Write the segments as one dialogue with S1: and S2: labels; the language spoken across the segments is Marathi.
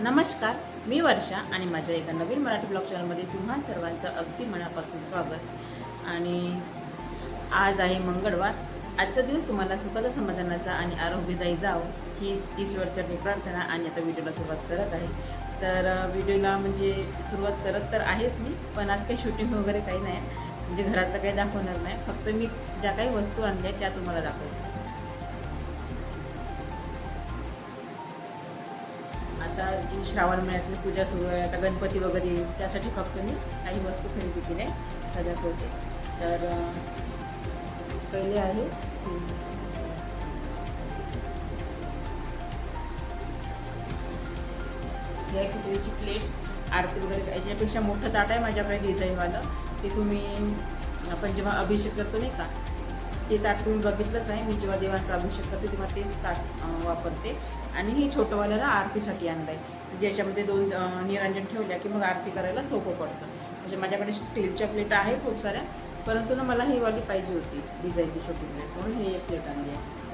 S1: नमस्कार मी वर्षा आणि माझ्या एका नवीन मराठी ब्लॉग चॅनलमध्ये तुम्हा सर्वांचं अगदी मनापासून स्वागत. आणि आज आहे मंगळवार. आजचा दिवस तुम्हाला सुखाचा समाधानाचा आणि आरोग्यदायी जावं हीच ईश्वरच्या मी प्रार्थना आणि आता व्हिडिओला सुरुवात करत आहे. तर व्हिडिओला म्हणजे सुरुवात करत तर आहेच मी पण आज काही शूटिंग वगैरे काही नाही. म्हणजे घरातलं काही दाखवणार नाही. फक्त मी ज्या काही वस्तू आणल्या त्या तुम्हाला दाखवते. आता जी श्रावण महिन्यातली पूजा सुरू आहे आता गणपती वगैरे त्यासाठी फक्त मी काही वस्तू खरेदी केल्या आहे होते तर पहिले आहे ही. खिचडीची प्लेट आरती वगैरे याच्यापेक्षा मोठं ताट आहे माझ्याकडे डिझाईनवालं ते तुम्ही आपण जेव्हा अभिषेक करतो नाही का ते ताट तुम्ही बघितलंच आहे. मी जेव्हा देवांचा अभिषेक करते तेव्हा तेच ताट वापरते. आणि हे छोटंवाल्याला आरतीसाठी आणलं आहे ज्याच्यामध्ये दोन निरांजन ठेवल्या की मग आरती करायला सोपं पडतं. म्हणजे माझ्याकडे स्टीलच्या प्लेट आहे खूप साऱ्या परंतु ना मला ही वाली पाहिजे होती डिझाईनची छोटी प्लेट म्हणून. ही एक प्लेट आणली आहे.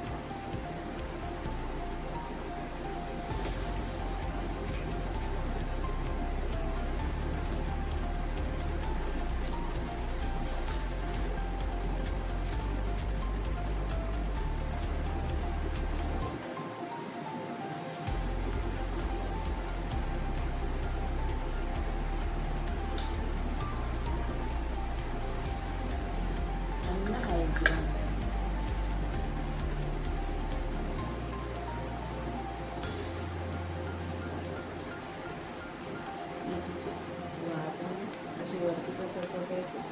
S1: अशी वरती कसं येते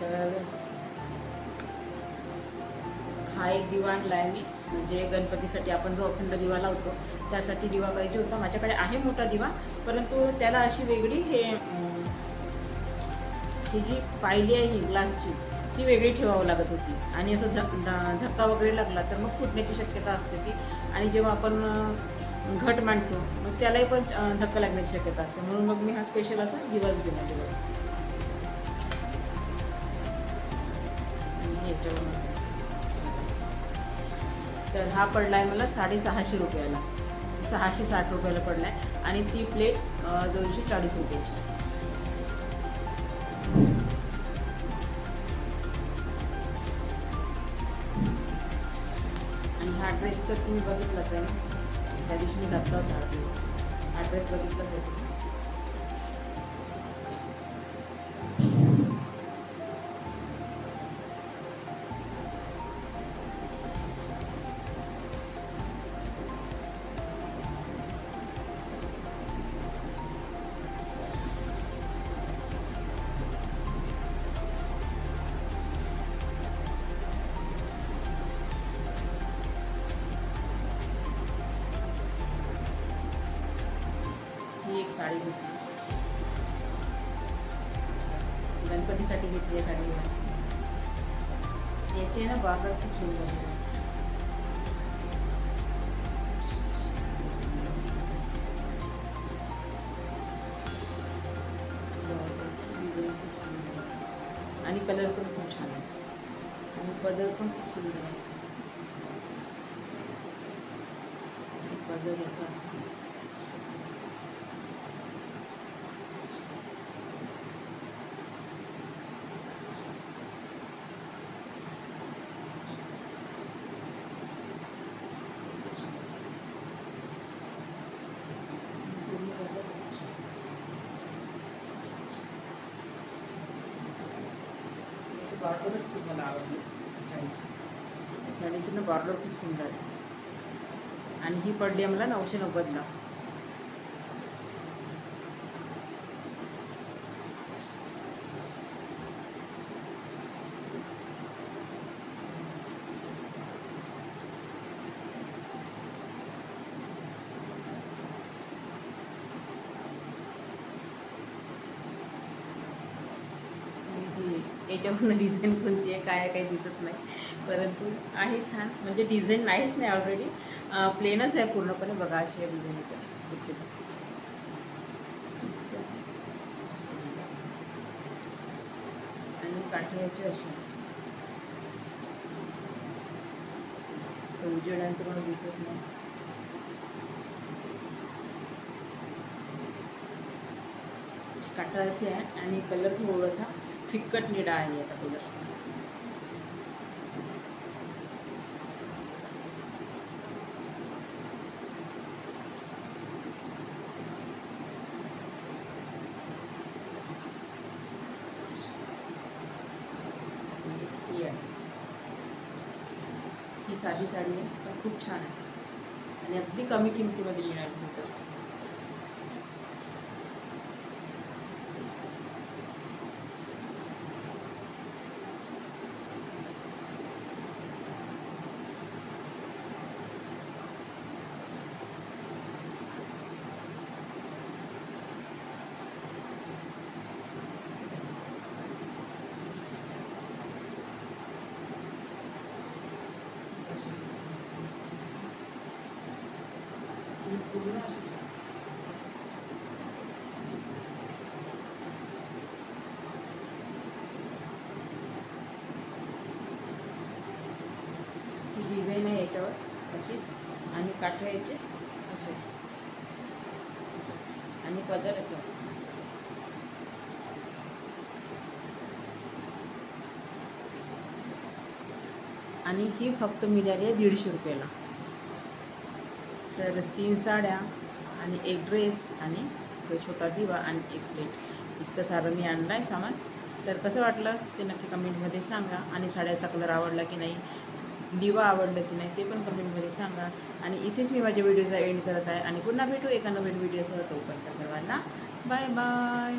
S1: तर हा एक दिवा आणला आहे मी. म्हणजे गणपतीसाठी आपण जो अखंड दिवा लावतो त्यासाठी दिवा पाहिजे होता. माझ्याकडे आहे मोठा दिवा परंतु त्याला अशी वेगळी हे ही जी पायली आहे ही ग्लासची ती वेगळी ठेवावं लागत होती. आणि असं झ धक्का वगैरे लागला तर मग फुटण्याची शक्यता असते ती. आणि जेव्हा आपण घट मांडतो मग त्यालाही पण धक्का लागण्याची शक्यता असते. म्हणून मग मी हा स्पेशल असा दिवस दिला दिवस तर हा पडला आहे मला साडेसहाशे रुपयाला. सहाशे साठ रुपयाला पडला आहे आणि ती प्लेट दोनशे चाळीस रुपयाची. ॲड्रेस तर तुम्ही बघितलंच आहे. त्या दिवशी मी घातला होता ॲड्रेस ॲड्रेस हा बघितलाच आहे साडी घेतली गणपतीसाठी घेतली आहे साडी ही. याची आहे ना बाजार खूप सुंदर आहे. खूप सुंदर आणि कलर पण खूप छान आहे आणि पदर पण खूप सुंदर आहे पदर याचा असतो बॉर्डरच खूप मला आवडली साडीची. साडीची ना बॉर्डर खूप सुंदर आहे आणि ही पडली आहे मला नऊशे नव्वदला आणि ही याच्यावरून डिझाईन कोणती आहे काय काही दिसत नाही. परंतु आहे छान. म्हणजे डिझाईन नाहीच नाही ऑलरेडी प्लेनच आहे पूर्णपणे. बघा अशी आहे डिझाईन याच्या आणि काठ्याची अशी. उजेडांचं पण दिसत नाही. काटा असे आहे आणि कलर थोडासा. फिक्कट निळा आहे याचा कलर ही ही साधी साडी आहे पण खूप छान आहे. आणि अगदी कमी किमतीमध्ये मिळाली होतं ही पूर्ण अशीच आहे. ही डिझाईन आहे याच्यावर अशीच आणि असे. आणि पदरच असं आणि ही फक्त मिळाली आहे दीडशे रुपयाला. तर तीन साड्या आणि एक ड्रेस आणि एक छोटा दिवा आणि एक प्लेट इतकं सारं मी आणलं आहे सामान. तर कसं वाटलं? ते नक्की कमेंटमध्ये सांगा. आणि साड्याचा कलर आवडला की नाही? दिवा आवडला की नाही? ते पण कमेंटमध्ये सांगा. आणि इथेच मी माझ्या व्हिडिओचा एंड करत आहे. आणि पुन्हा भेटू एका नवीन व्हिडिओसह तोपर्यंत सर्वांना बाय बाय.